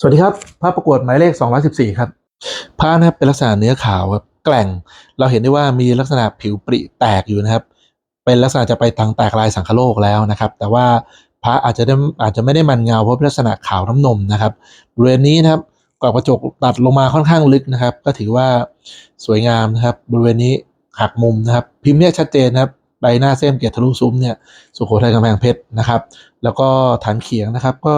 สวัสดีครับพระประกวดหมายเลข 214 ครับพระนะครับเป็นลักษณะเนื้อขาวครับแกร่ง เราเห็นได้ว่ามีลักษณะผิวปริแตกอยู่นะครับ เป็นลักษณะจะไปทางแตกลายสังคโลกแล้วนะครับ แต่ว่าพระอาจจะได้อาจจะไม่ได้มันเงาเพราะลักษณะขาวน้ำนมนะครับบริเวณนี้นะครับกรอบกระจกตัดลงมาค่อนข้างลึกนะครับ ก็ถือว่าสวยงามนะครับ บริเวณนี้หักมุมนะครับ พิมพ์เนี่ยชัดเจนนะครับใบหน้าเส้นเกียรติทะลุซุ้มเนี่ยสุโขทัยกำแพงเพชรนะครับ แล้วก็ฐานเขียงนะครับ ก็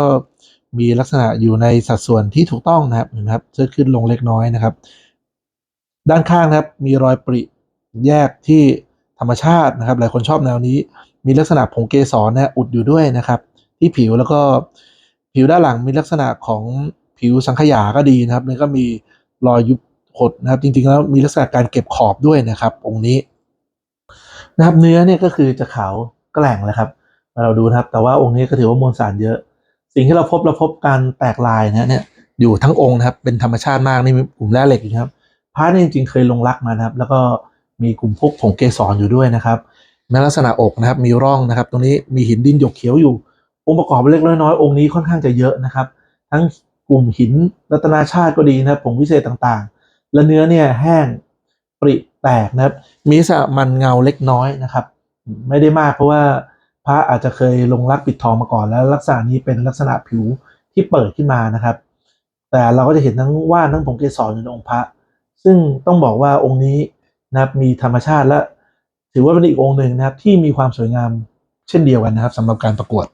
มีลักษณะอยู่ในสัดส่วนที่ถูกต้องนะครับเห็นไหมครับเชิดขึ้นลงเล็กน้อยนะครับ ด้านข้างนะครับมีรอยปริแยกที่ธรรมชาตินะครับ หลายคนชอบแนวนี้ มีลักษณะผงเกสรนะอุดอยู่ด้วยนะครับ ที่ผิวแล้วก็ผิวด้านหลังมีลักษณะของผิวสังขยาก็ดีนะครับแล้วก็มีรอยยุบหดนะครับ จริงๆแล้วมีลักษณะการเก็บขอบด้วยนะครับองค์นี้นะครับ เนื้อเนี่ยก็คือจะขาวแกร่งเลยครับมาเราดูนะครับ แต่ว่าองค์นี้ก็ถือว่ามวลสารเยอะ สิ่งที่เราพบเราพบการแตกลายนะเนี่ยอยู่ทั้งองค์นะครับเป็นธรรมชาติมากนี่มีกลุ่มแร่เหล็กนะครับพระนี่จริงๆเคยลงรักมานะครับ แล้วก็มีกลุ่มพวกผงเกสรอยู่ด้วยนะครับแม้ลักษณะอกนะครับมีร่องนะครับ ตรงนี้มีหินดินหยกเขียวอยู่ องค์ประกอบเล็กน้อยองค์นี้ค่อนข้างจะเยอะนะครับ ทั้งกลุ่มหินรัตนาชาติก็ดีนะครับผงวิเศษต่างๆ และเนื้อเนี่ยแห้งปริแตกนะครับ มีลักษณะมันเงาเล็กน้อยนะครับ ไม่ได้มากเพราะว่า พระอาจจะเคยลงรักปิดทองมาก่อนแล้วลักษณะนี้เป็นลักษณะผิวที่เปิดขึ้นมานะครับ แต่เราก็จะเห็นทั้งว่านทั้งผงเกสรอยู่ในองค์พระ ซึ่งต้องบอกว่าองค์นี้นะครับมีธรรมชาติและ ถือว่าเป็นอีกองค์หนึ่งนะครับที่มีความสวยงามเช่นเดียวกันนะครับสำหรับการประกวด